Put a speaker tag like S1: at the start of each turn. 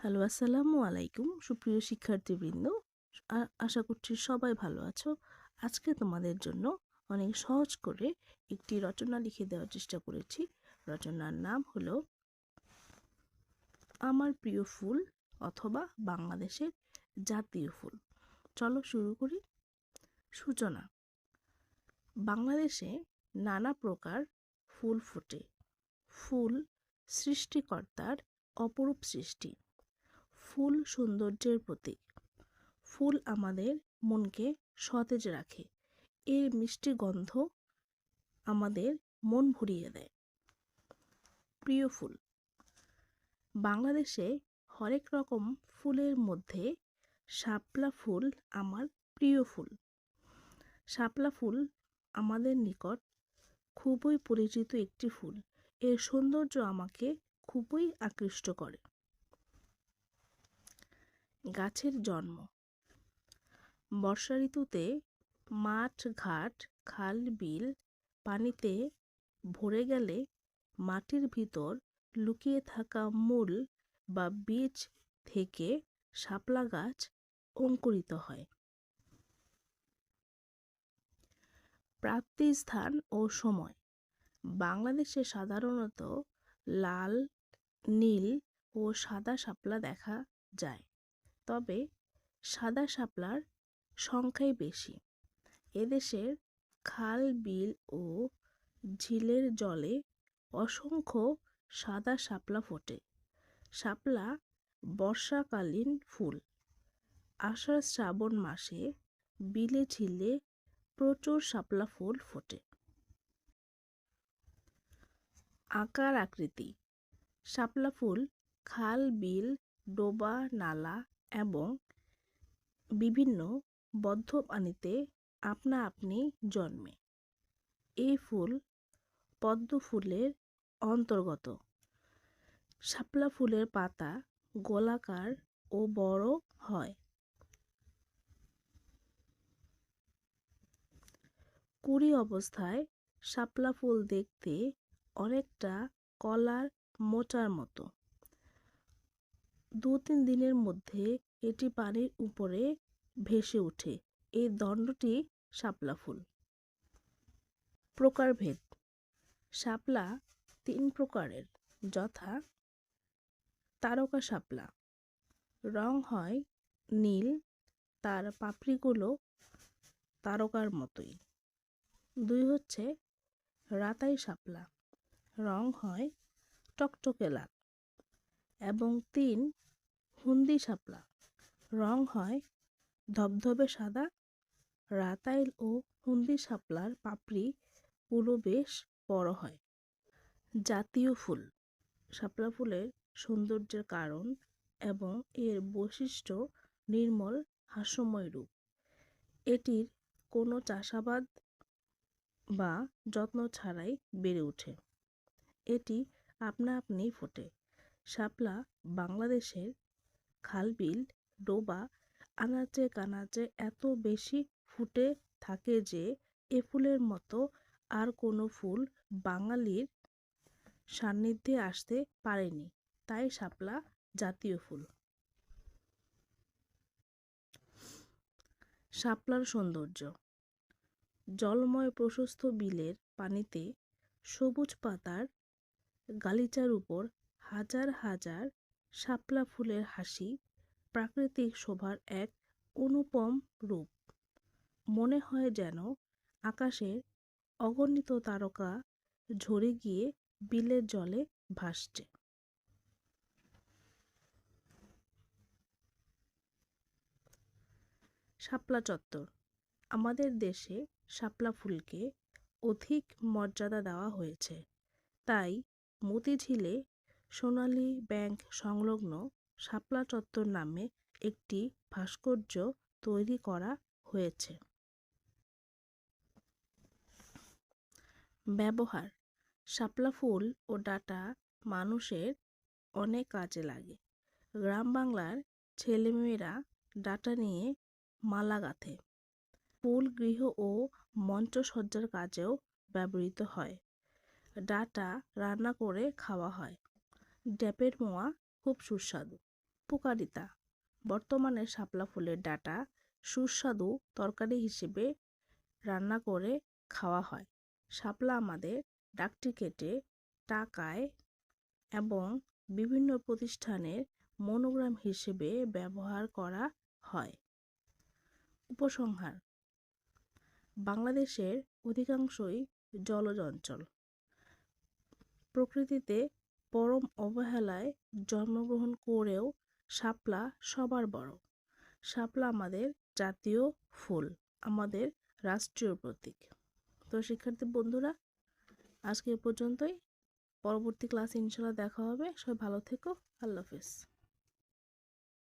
S1: Hello, আসসালামু আলাইকুম। সুপ্রিয় শিক্ষার্থীবৃন্দ আশা করছি সবাই ভালো আছো। আজকে তোমাদের জন্য অনেক সহজ করে একটি রচনা লিখে দেওয়ার চেষ্টা করেছি। রচনার নাম হলো, আমার প্রিয় ফুল অথবা বাংলাদেশের জাতীয় ফুল। চলো শুরু করি। সূচনা, বাংলাদেশে নানা প্রকার ফুল ফোটে। ফুল সৃষ্টিকর্তার অপরূপ সৃষ্টি। ফুল সৌন্দর্যের প্রতীক। ফুল আমাদের মনকে সতেজ রাখে। এর মিষ্টি গন্ধ আমাদের মন ভরিয়ে দেয়। প্রিয় ফুল, বাংলাদেশে হরেক রকম ফুলের মধ্যে শাপলা ফুল আমার প্রিয় ফুল। শাপলা ফুল আমাদের নিকট খুবই পরিচিত একটি ফুল। এর সৌন্দর্য আমাকে খুবই আকৃষ্ট করে। গাছের জন্ম। বর্ষা ঋতুতে মাঠ ঘাট, খাল, বিল পানিতে ভরে গেলে মাটির ভিতর লুকিয়ে থাকা মূল বা বীজ থেকে শাপলা গাছ অঙ্কুরিত হয়। প্রাপ্তিস্থান ও সময়। বাংলাদেশে সাধারণত লাল, নীল ও সাদা শাপলা দেখা যায়। তবে সাদা শাপলার সংখ্যাই বেশি। এদেশের খাল, বিল ও ঝিলের জলে অসংখ্য সাদা শাপলা ফোটে। শাপলা বর্ষাকালীন ফুল। আষাঢ় শ্রাবণ মাসে বিলে ঝিলে প্রচুর শাপলা ফুল ফোটে। আকার আকৃতি। শাপলা ফুল, খাল, বিল, ডোবা, নালা এবং বিভিন্ন বদ্ধ পানিতে আপনা আপনি জন্মে। এই ফুল পদ্ম ফুলের অন্তর্গত। শাপলা ফুলের পাতা গোলাকার ও বড় হয়। কুড়ি অবস্থায় শাপলা ফুল দেখতে অনেকটা কলার মোচার মতো। দু তিন দিনের মধ্যে এটি পানির উপরে ভেসে ওঠে। এই দণ্ডটি শাপলা ফুল। প্রকারভেদ। শাপলা তিন প্রকারের। যথা তারকা শাপলা। রং হয় নীল, তার পাপড়িগুলো তারকার মতোই। দুই হচ্ছে রাতাই শাপলা। রং হয় টকটকে লাল। এবং তিন হুন্দি শাপলা। রং হয় ধবধবে সাদা, রাতাইল ও হুন্দি শাপলার পাপড়ি গুলো বেশ বড় হয়। জাতীয় ফুল। শাপলা ফুলের সৌন্দর্যের কারণ এবং এর বৈশিষ্ট্য নির্মল, হাস্যময় রূপ। এটির কোনো চাষাবাদ বা যত্ন ছাড়াই বেড়ে ওঠে। এটি আপনা আপনিই ফোটে। শাপলা বাংলাদেশের খালবিল ডোবা আনাচে কানাচে এত বেশি ফুটে থাকে যে এ ফুলের মতো আর কোনো ফুল বাঙালির সান্নিধ্যে আসতে পারেনি। তাই শাপলা জাতীয় ফুল। শাপলার সৌন্দর্য। জলময় প্রশস্ত বিলের পানিতে সবুজ পাতার গালিচার উপর হাজার হাজার শাপলা ফুলের হাসি প্রাকৃতিক শোভার এক অনুপম রূপ। মনে হয় যেন আকাশের অগণিত তারকা ঝরে গিয়ে বিলের জলে ভাসছে। শাপলা চত্বর। আমাদের দেশে শাপলা ফুলকে অধিক মর্যাদা দেওয়া হয়েছে। তাই মতিঝিলে সোনালী ব্যাংক সংলগ্ন শাপলা চত্বর নামে একটি ভাস্কর্য তৈরি করা হয়েছে। ব্যবহার, শাপলা ফুল ও ডাটা মানুষের অনেক কাজে লাগে। গ্রাম বাংলার ছেলেমেয়েরা ডাটা নিয়ে মালা গাঁথে। ফুল, গৃহ ও মঞ্চসজ্জার কাজেও ব্যবহৃত হয়। ডাটা রান্না করে খাওয়া হয়। ড্যাপের মোয়া খুব সুস্বাদু। উপকারিতা, বর্তমানে শাপলা ফুলের ডাটা সুস্বাদু তরকারি হিসেবে রান্না করে খাওয়া হয়। শাপলা আমাদের ডাকটিকেটে টাকায় এবং বিভিন্ন প্রতিষ্ঠানের মনোগ্রাম হিসেবে ব্যবহার করা হয়। উপসংহার, বাংলাদেশের অধিকাংশই জলজ অঞ্চল। প্রকৃতিতে পরম অবহেলায় জন্মগ্রহণ করেও শাপলা সবার বড়। শাপলা আমাদের জাতীয় ফুল, আমাদের রাষ্ট্রীয় প্রতীক। তো শিক্ষার্থী বন্ধুরা, আজকে এ পর্যন্তই। পরবর্তী ক্লাসে ইনশাল্লাহ দেখা হবে। সবাই ভালো থেকো। আল্লাহ হাফিজ।